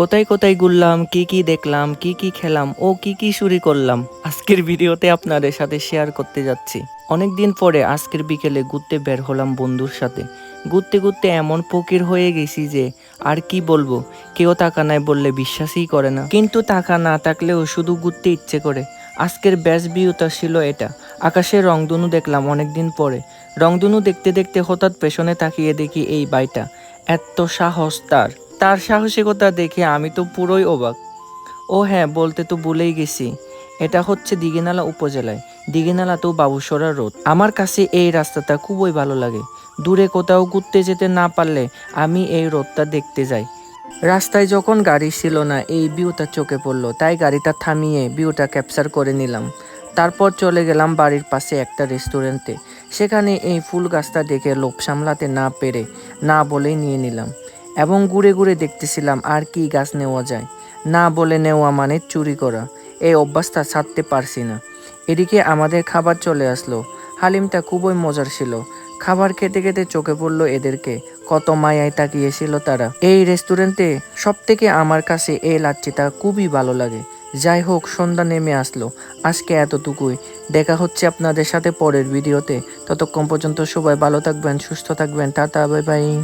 কোথায় কোথায় ঘুরলাম, কি কি দেখলাম, কি কি খেলাম, ও কি কি চুরি করলাম, আজকের ভিডিওতে আপনাদের সাথে শেয়ার করতে যাচ্ছি। অনেকদিন পরে আজকের বিকেলে ঘুরতে বের হলাম বন্ধুর সাথে। ঘুরতে ঘুরতে এমন ফকির হয়ে গেছি যে, আর কি বলব, কেউ টাকা নাই বললে বিশ্বাসই করে না। কিন্তু টাকা না থাকলেও শুধু ঘুরতে ইচ্ছে করে। আজকের ব্যাস ভিউটা ছিল এটা। আকাশে রংধনু দেখলাম অনেকদিন পরে। রংধনু দেখতে দেখতে হঠাৎ পেছনে তাকিয়ে দেখি এই বাইটা এত সাহস তার। তার সাহসিকতা দেখে আমি তো পুরোই অবাক। ও হ্যাঁ বলতে তো ভুলেই গেছি। এটা হচ্ছে দিঘিনালা উপজেলায়। দিঘিনালা তো বাবুসরা রোড। আমার কাছে এই রাস্তাটা খুবই ভালো লাগে। দূরে কোথাও ঘুরতে যেতে না পারলে আমি এই রোডটা দেখতে যাই। রাস্তায় যখন গাড়ি ছিল না, এই ভিউটা চোখে পড়ল। তাই গাড়িটা থামিয়ে ভিউটা ক্যাপচার করে নিলাম। তারপর চলে গেলাম বাড়ির পাশে একটা রেস্টুরেন্টে। সেখানে এই ফুল গাছটা দেখে লোভ সামলাতে না পেরে না বলেই নিয়ে নিলাম। এবং ঘুরে ঘুরে দেখতেছিলাম আর কি গাছ নেওয়া যায়। না বলে নেওয়া মানে চুরি করা। এই অভ্যাসটা ছাড়তে পারছি না। এদিকে আমাদের খাবার চলে আসলো। হালিমটা খুবই মজার ছিল। খাবার খেতে খেতে চোখে পড়ল এদেরকে। কত মায়ায় তাকিয়েছিল তারা। এই রেস্টুরেন্টে সব থেকে আমার কাছে এই লাচ্ছিটা খুবই ভালো লাগে। যাই হোক, সন্ধ্যা নেমে আসলো। আজকে এতটুকুই। দেখা হচ্ছে আপনাদের সাথে পরের ভিডিওতে। ততক্ষণ পর্যন্ত সবাই ভালো থাকবেন, সুস্থ থাকবেন। Tata, bye bye.